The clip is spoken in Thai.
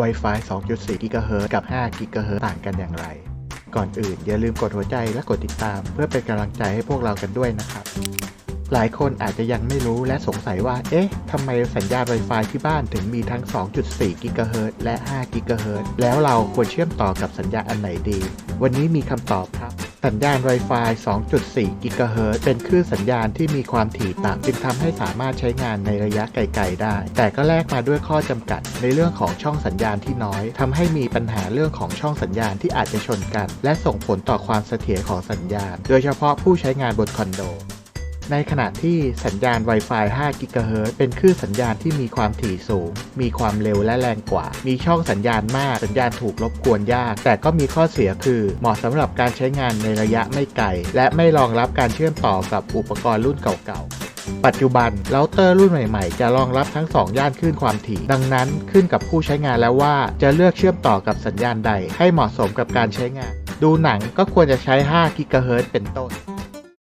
Wi-Fi 2.4 GHz กับ 5 GHz ต่างกันอย่างไร ก่อนอื่นอย่าลืมกดหัวใจและกดติดตาม เพื่อเป็นกำลังใจให้พวกเรากันด้วยนะครับ หลายคนอาจจะยังไม่รู้และสงสัยว่า เอ๊ะทำไมสัญญาณ Wi-Fi ที่บ้านถึงมีทั้ง 2.4 GHz และ 5 GHz แล้วเราควรเชื่อมต่อกับสัญญาณอันไหนดี วันนี้มีคำตอบครับสัญญาณ Wi-Fi 2.4 GHz เป็นคลื่นสัญญาณที่มีความถี่ต่ำจึงทำให้สามารถใช้งานในระยะไกล ๆ ได้ แต่ก็แลกมาด้วยข้อจำกัด ในเรื่องของช่องสัญญาณที่น้อยทำให้มีปัญหาเรื่องของช่องสัญญาณที่อาจจะชนกัน และส่งผลต่อความเสถียรของสัญญาณ โดยเฉพาะผู้ใช้งานบนคอนโด ในขณะที่สัญญาณ Wi-Fi 5 GHz เป็นคลื่นสัญญาณที่มีความถี่สูง มีความเร็วและแรงกว่า มีช่องสัญญาณมาก สัญญาณถูกรบกวนยาก แต่ก็มีข้อเสียคือ เหมาะสำหรับการใช้งานในระยะไม่ไกล และไม่รองรับการเชื่อมต่อกับอุปกรณ์รุ่นเก่าๆปัจจุบันเราเตอร์รุ่นใหม่ๆ จะรองรับทั้ง 2 ย่านคลื่นความถี่ ดังนั้นขึ้นกับผู้ใช้งานแล้วว่าจะเลือกเชื่อมต่อกับสัญญาณใด ให้เหมาะสมกับการใช้งาน ดูหนังก็ควรจะใช้5 GHz เป็นต้น